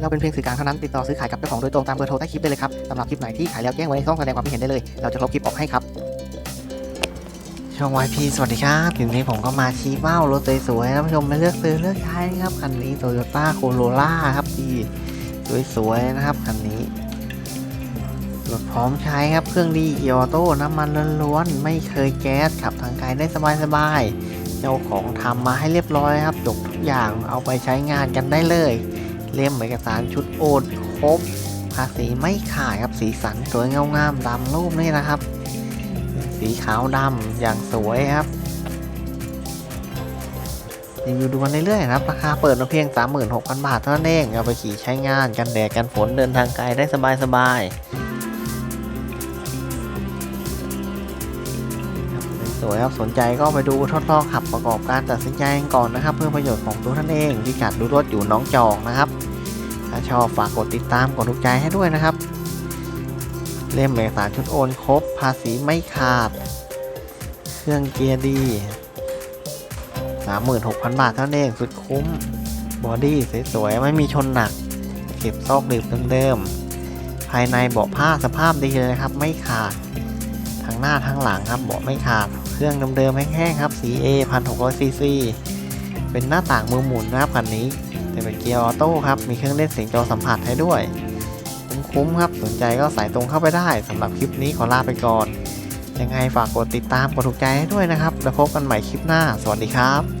เราเป็นเพียงสื่อกลางเท่านั้น ติดต่อซื้อขายกับเจ้าของโดยตรงตามเบอร์โทรใต้คลิปได้เลยครับสำหรับคลิปไหนที่ขายแล้วแจ้งไว้ในช่องแสดงความคิดเห็นได้เลย เราจะลบคลิปออกให้ครับ ช่อง YP สวัสดีครับทีนี้ผมก็มาชี้เป้ารถสวยๆท่านผู้ชมมาเลือกซื้อเลือกใช้นะครับ คันนี้ Toyota Corolla ครับดีสวยๆนะครับคันนี้รถพร้อมใช้ครับ เครื่องดียออโต้น้ำมันล้วนๆ ไม่เคยแก๊สขับทางไกลได้สบายๆ เจ้าของทำมาให้เรียบร้อยครับจบทุกอย่างเอาไปใช้งานกันได้เลย เล่มเอกสารชุดโอนครบภาษีไม่ขาดครับสีสันสวยเงางามตามรูปนี่นะครับ สีขาวดำอย่างสวยครับรีวิวดูกันเรื่อยๆนะครับ ราคาเปิดมาเพียง 36,000 บาทเท่านั้นเองเอาไปขี่ใช้งานกันแดดกันฝนเดินทางไกลได้สบายๆ สวยครับสนใจก็ไปดูทดลองขับประกอบการตัดสินใจกันก่อนนะครับ เพื่อประโยชน์ของตัวท่านเองที่กัดดูรถอยู่น้องจอกนะครับถ้าชอบฝากกดติดตามกดถูกใจให้ด้วยนะครับ เล่มเอกสารชุดโอนครบ ภาษีไม่ขาด เครื่องเกียร์ดี 36,000 บาทเท่านั้นเองสุดคุ้ม บอดี้สวยๆ ไม่มีชนหนัก เก็บซอกหลืบเดิมๆภายในเบาะผ้าสภาพดีเลยนะครับ ไม่ขาด ทั้งหน้าทั้งหลังครับเบาะไม่ขาด เครื่องเดิมๆแห้งๆครับ CA 1600 cc เป็นหน้าต่างมือหมุนนะครับคันนี้ แต่เป็นเกียร์ออโต้ครับ มีเครื่องเล่นเสียงจอสัมผัสให้ด้วย คุ้มๆครับ สนใจก็สายตรงเข้าไปได้สำหรับคลิปนี้ขอลาไปก่อน ยังไงฝากกดติดตามกดถูกใจให้ด้วยนะครับ แล้วพบกันใหม่คลิปหน้า สวัสดีครับ